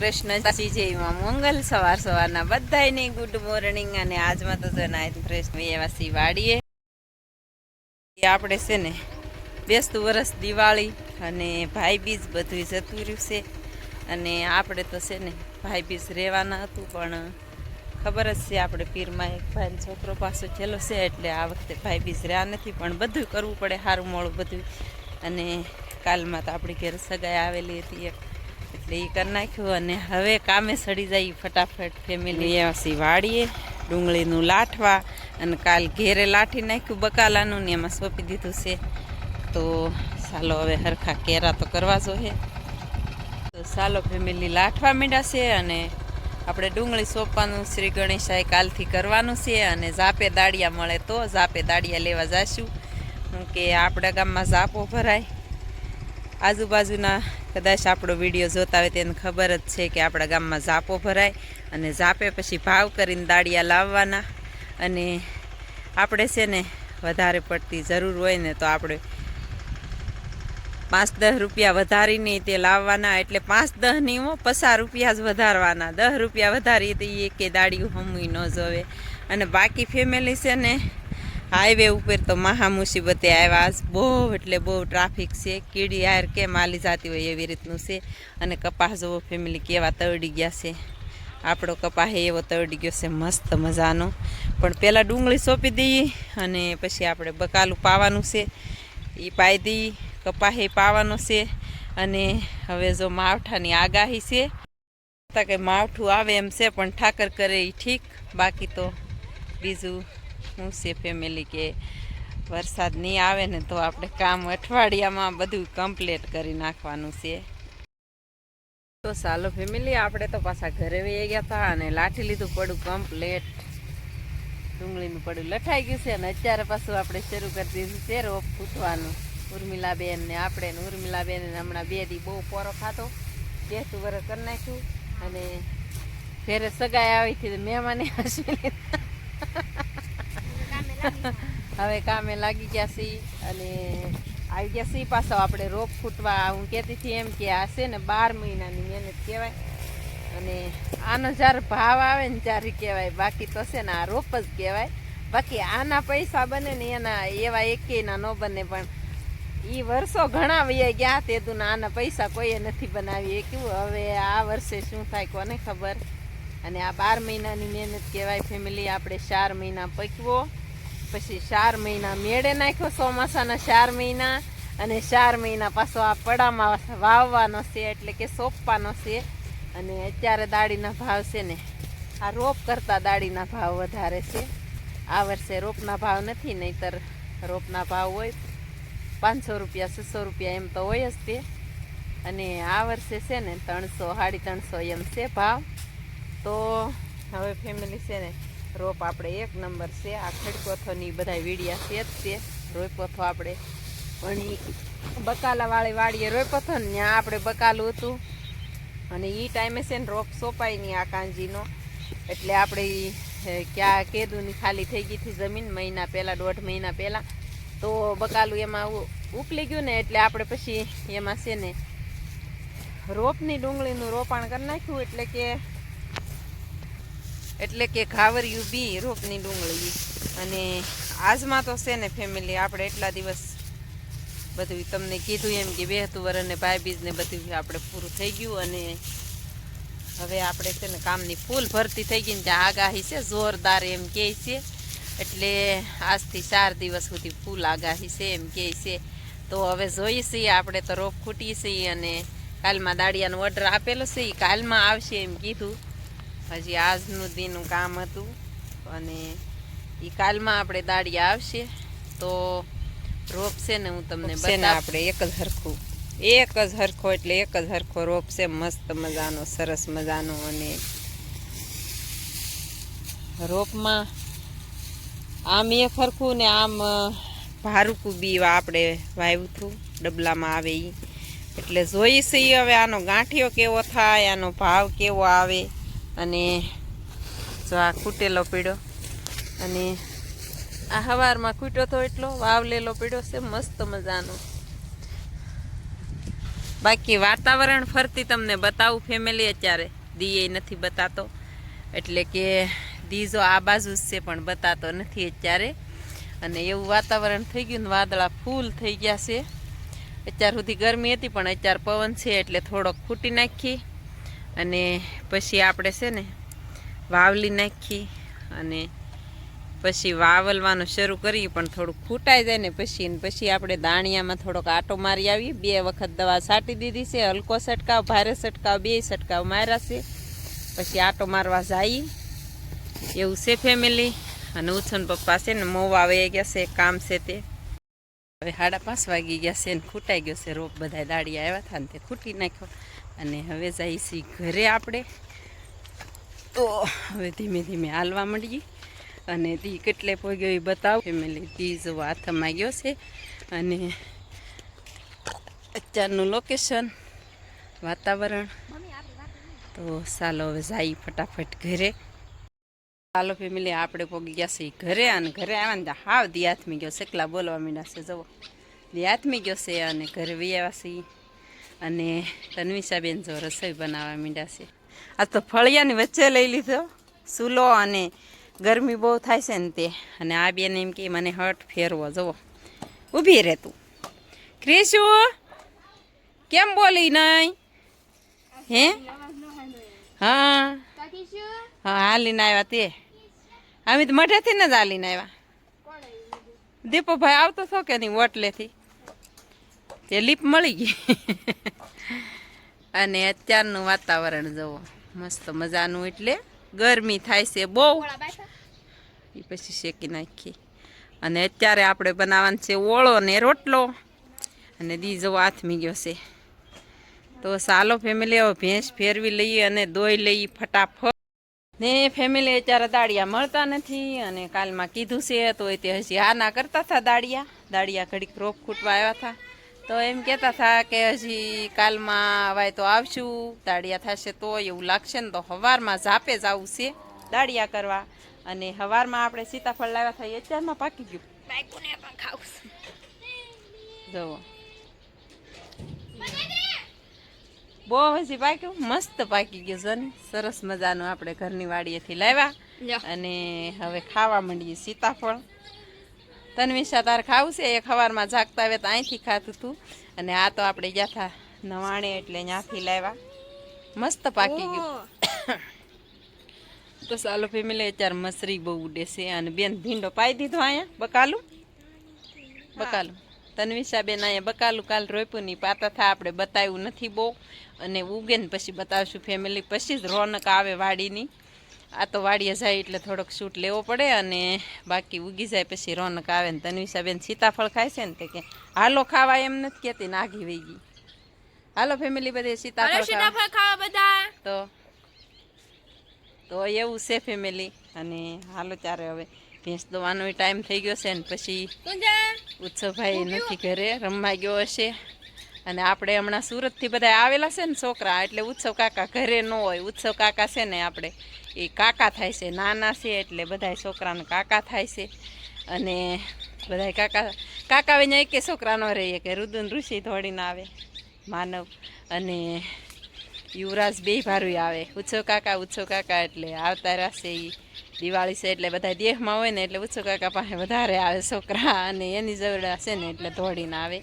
કૃષ્ણ જયમાં મંગલ સવાર સવારના બધાને ગુડ મોર્નિંગ અને આજમાં તો જો નાયત ફ્રેશ એવા સી વાડીએ આપણે છે ને બેસતું વરસ દિવાળી અને ભાઈ બીજ બધું જતું રહ્યું છે. અને આપણે તો છે ને ભાઈ બીજ રહેવાના હતું, પણ ખબર જ છે આપણે પીરમાં એક ભાઈ છોકરો પાછો છેલ્લો છે, એટલે આ વખતે ભાઈ બીજ રહ્યા નથી, પણ બધું કરવું પડે સારું મોડું બધું અને કાલમાં તો આપણી ઘેર સગાઈ આવેલી હતી એક. એટલે એ કરી નાખ્યું અને હવે કામે સડી જાય ફટાફટ ફેમિલી એસી વાળીએ, ડુંગળીનું લાઠવા અને કાલ ઘેરે લાઠી નાખ્યું બકાલાનું ને એમાં સોંપી દીધું છે. તો ચાલો હવે હરખા કેરા તો કરવા જોઈએ. તો ચાલો ફેમિલી લાઠવા માંડ્યા છે અને આપણે ડુંગળી સોંપવાનું શ્રી ગણેશાએ કાલથી કરવાનું છે અને ઝાપે દાળિયા મળે તો ઝાપે દાળિયા લેવા જાશું. કે આપણા ગામમાં ઝાપો ભરાય. આજુબાજુના કદાચ આપણો વીડિયો જોતા હોય તેને ખબર જ છે કે આપણા ગામમાં ઝાપો ભરાય અને ઝાપે પછી ભાવ કરીને દાળિયા લાવવાના. અને આપણે છે ને વધારે પડતી જરૂર હોય ને તો આપણે પાંચ દસ રૂપિયા વધારીને તે લાવવાના, એટલે પાંચ દસ નહીં હો, પચાસ રૂપિયા જ વધારવાના. દસ રૂપિયા વધારી તો એ કે દાડિયું હમવી ન જોવે. અને બાકી ફેમિલી છે ને હાઈવે ઉપર તો મહા મુસીબતે આવ્યા બહુ એટલે બહુ ટ્રાફિક છે. કીડી હાર કેમ આલી જતી હોય એવી રીતનું છે. અને કપાસ જોવો ફેમિલી કેવા તરડી ગયા છે. આપણો કપાસ એવો તરડી ગયો છે, મસ્ત મજાનો. પણ પહેલાં ડુંગળી સોંપી દઈએ અને પછી આપણે બકાલું પાવાનું છે. એ પાઈ દઈએ કપાહે પાવાનો છે. અને હવે જો માવઠાની આગાહી છે. કે માવઠું આવે એમ છે, પણ ઠાકર કરે એ ઠીક. બાકી તો બીજું શું છે ફેમિલી કે વરસાદ નહીં આવે ને તો આપણે કામ અઠવાડિયામાં બધું કમ્પ્લીટ કરી નાખવાનું છે. તો ચાલો ફેમિલી આપણે તો પાછા ઘરે વહી ગયા હતા અને લાઠી લીધું પડું કમ્પ્લેટ ડુંગળીનું પડું લઠાઈ ગયું છે અને અત્યારે પાછું આપણે શરૂ કરી દીધું છે રોપ ફૂટવાનું ઉર્મિલાબેન ને આપણે ને ઉર્મિલાબેન હમણાં બે દી બહુ પોરો ખાતો બેસું વરસ કરી નાખ્યું અને ઘરે સગાઈ આવી હતી મહેમાને હસી લીધા. હવે કામે લાગી ગયા છીએ અને આવી ગયા છીએ પાછો આપણે રોપ ફૂટવા હું કહેતી હતી એમ કે આ છે ને બાર મહિનાની મહેનત કહેવાય. અને આનો જ્યારે ભાવ આવે ને ત્યારે કહેવાય. બાકી તો છે ને આ રોપ જ કહેવાય. બાકી આના પૈસા બને ને એના એવા એકેયના ન બને, પણ એ વર્ષો ઘણા વૈયા ગયા તે તું આના પૈસા કોઈએ નથી બનાવી એ કેવું, હવે આ વર્ષે શું થાય કોને ખબર? અને આ બાર મહિનાની મહેનત કહેવાય. ફેમિલી આપણે ચાર મહિના પકવો. પછી ચાર મહિના મેળે નાખ્યો ચોમાસાના ચાર મહિના અને ચાર મહિના પાછો આ પડામાં વાવવાનો છે, એટલે કે સોંપવાનો છે. અને અત્યારે દાડીના ભાવ છે ને, આ રોપ કરતાં દાડીના ભાવ વધારે છે. આ વર્ષે રોપના ભાવ નથી, નહીતર રોપના ભાવ હોય. પાંચસો રૂપિયા, છસો રૂપિયા એમ તો હોય જ તે. અને આ વર્ષે છે ને, ત્રણસો, સાડી ત્રણસો એમ છે ભાવ. તો હવે ફેમિલી છે ને રોપ આપણે એક નંબર છે. આ ખડકોથોની બધા વીડિયા છે જ છે. રોયપોથો આપણે પણ બકાલાવાળી વાડીએ રોપથો ને ત્યાં આપણે બકાલું હતું. અને એ ટાઈમે છે ને રોપ સોંપાય નહીં આ કાંજીનો. એટલે આપણે ક્યાં કેદુની ખાલી થઈ ગઈ હતી જમીન મહિના પહેલાં, દોઢ મહિના પહેલાં. તો બકાલું એમાં ઉપલી ગયું ને એટલે આપણે પછી એમાં છે ને રોપની ડુંગળીનું રોપાણ કરી નાખ્યું. એટલે કે એટલે કે ઘાવરિયું બી રોપની ડુંગળી. અને આજમાં તો છે ને ફેમિલી આપણે એટલા દિવસ બધું તમને કીધું એમ કે બેહતું વર અને ભાઈ બીજને બધું આપણે પૂરું થઈ ગયું અને હવે આપણે છે ને કામની ફૂલ ભરતી થઈ ગઈ ને ત્યાં આગાહી છે, જોરદાર એમ કહે છે. એટલે આજથી ચાર દિવસ સુધી ફૂલ આગાહી છે એમ કહે છે. તો હવે જોઈએ આપણે તો રોપ ખૂટી છીએ અને કાલમાં દાડિયાનો ઓર્ડર આપેલો છે એ કાલમાં આવશે એમ કીધું. હજી આજનું દીનું કામ હતું અને એ કાલમાં આપણે દાડી આવશે. તો રોપ છે ને હું તમને બતાવું. આપણે એક જ હરખું. એક જ હરખો એટલે એક જ હરખો રોપ છે. મસ્ત મજાનો સરસ મજાનો અને રોપમાં આમ એક હરખું ને આમ ભારુકું બી આપણે વાવ્યું હતું. ડબલામાં આવે એ એટલે જોઈશ હવે આનો ગાંઠિયો કેવો થાય આનો ભાવ કેવો આવે. અને જો આ ખૂટેલો પીડો અને આ હવારમાં ખૂટ્યો તો એટલો વાવલેલો પીડો છે, મસ્ત મજાનો. બાકી વાતાવરણ ફરતી તમને બતાવું ફેમિલી અત્યારે. દીએ નથી બતાતો. એટલે કે દીજો આ બાજુ જ છે, પણ બતાતો નથી અત્યારે. અને એવું વાતાવરણ થઈ ગયું ને, વાદળા ફૂલ થઈ ગયા છે. અત્યાર સુધી ગરમી હતી, પણ અત્યારે પવન છે, એટલે થોડોક ફૂટી નાખી. અને પછી આપણે છે ને વાવલી નાખી અને પછી વાવલવાનું શરૂ કરી પણ થોડુંક ખૂટાઈ જાય ને પછી પછી આપણે દાણિયામાં થોડોક આટો મારી આવી બે વખત દવા છાંટી દીધી છે, હલકો છટકાવ, ભારે છટકાવ, બે છંટકાવ માર્યા છે. પછી આટો મારવા જઈએ એવું છે ફેમિલી અને ઉછન પપ્પા છે ને મોવા આવી ગયા છે, કામ છે તે. હવે સાડા પાંચ વાગી ગયા છે ને ખૂટાઈ ગયો છે રોપ બધા દાડી આવ્યા હતા ને તે ખૂટી નાખ્યો. અને હવે જઈ છીએ ઘરે આપણે. તો હવે ધીમે ધીમે હાલવા મળીએ અને તી કેટલે પહોંચ્યો એ બતાવું. ફેમિલી તી જવો હાથમાં ગયો છે. અને અત્યારનું લોકેશન વાતાવરણ. તો ચાલો હવે જાય ફટાફટ ઘરે. ચાલો ફેમિલી, આપણે પહોંચી ગયા છીએ ઘરે અને ઘરે આવ્યા ને હાવ દિયાથમી ગયો છે. એકલા બોલવા માંડ્યા છે, જુઓ. દિયાથમી ગયો છે અને ઘરે વી આવ્યા છીએ. અને તન્વિષાબેન જો રસોઈ બનાવવા માંડ્યા છે. આ તો ફળિયાની વચ્ચે લઈ લીધો સૂલો અને ગરમી બહુ થાય છે ને તે. અને આ બેન એમ કે મને હટ ફેરવો, જુઓ. ઊભી રહે તું. ક્રિશુ, કેમ બોલી નહીં હે? હા. હા હાલીને આવ્યા તે. અમે તો મઢેથી ને જ હાલીને આવ્યા દીપોભાઈ આવતો છો કે નહીં ઓટલેથી તે લીપ મળી ગઈ. અને અત્યારનું વાતાવરણ જુઓ, મસ્ત મજાનું એટલે ગરમી થાય છે બહુ. એ પછી શેકી નાખી અને અત્યારે આપણે બનાવવાનું છે ઓળો ને રોટલો. અને દી જવો હાથમી ગયો છે. તો સાલો ફેમિલી હવે ભેંસ ફેરવી લઈએ અને દોઈ લઈએ ફટાફટ. ને ફેમિલી અત્યારે દાળિયા મળતા નથી અને કાલમાં કીધું છે તો તે હજી હા ના કરતા હતા દાળિયા. દાળિયા ઘડીક રોપ ખૂટવા આવ્યા હતા. તો એમ કહેતા હતા કે હજી કાલમાં હવાય તો આવશું દાળિયા થશે તો એવું લાગશે ને તો હવારમાં ઝાપે જ આવું છે દાળિયા કરવા. અને હવારમાં આપણે સીતાફળ લાવ્યા હતા એ અત્યારમાં પાકી ગયું. જુઓ. બહુ હજી પાક્યું મસ્ત પાકી ગયું છે ને સરસ મજાનું આપણે ઘરની વાડીએથી લાવ્યા. અને હવે ખાવા માંડીએ સીતાફળ. તન્વિશા તાર ખાવું છે? એ ખવારમાં જાગતા આવે તો અહીંથી ખાતું હતું અને આ તો આપણે ગયા હતા નવાણે એટલે ત્યાંથી લાવ્યા. મસ્ત પાકી ગયું. તો ચાલો ફેમિલી અત્યારે મસરી બહુ ઉડે છે. અને બેન ભીંડો પાઈ દીધો અહીંયા બકાલું? બકાલું. તન્વિશા બેન અહીંયા બકાલું કાલ રોપ્યું નહીં પાતા થા. આપણે બતાવ્યું નથી બહુ. અને ઉગે ને પછી બતાવશું ફેમિલી પછી જ રોનક આવે વાડીની. આ તો વાડીએ જાય એટલે થોડોક શૂટ લેવો પડે અને બાકી ઉગી જાય પછી રોનક આવે ને તન્વિષા બેન સીતાફળ ખાય છે ને કે હાલો ખાવા એમ નથી કહેતી નાગી વહી ગઈ. હાલો ફેમિલી બધે સીતાફળ ખાવા. ખાવા બધા. તો તો એવું છે ફેમિલી અને હાલો ત્યારે હવે ભેંસ દોવાનો ટાઈમ થઈ ગયો છે ને પછી ઉત્સવભાઈ નથી ઘરે રમવા ગયો હશે. અને આપણે હમણાં સુરતથી બધા આવેલા છે ને છોકરા, એટલે ઉત્સવ કાકા ઘરે ન હોય. ઉત્સવ કાકા છે ને આપણે, એ કાકા થાય છે, નાના છે એટલે બધા છોકરાને કાકા થાય છે. અને બધા કાકા કાકા આવે એક છોકરાનો રહીએ કે રુદન ઋષિ ધોળીને આવે, માનવ અને યુવરાજ બે ભારું આવે. ઉત્સવ કાકા ઉત્સવ કાકા એટલે આવતા રહેશે એ દિવાળી છે એટલે બધા દેહમાં હોય ને એટલે ઉત્સવ કાકા પાસે વધારે આવે છોકરા અને એની જવડા છે ને એટલે ધોળીને આવે.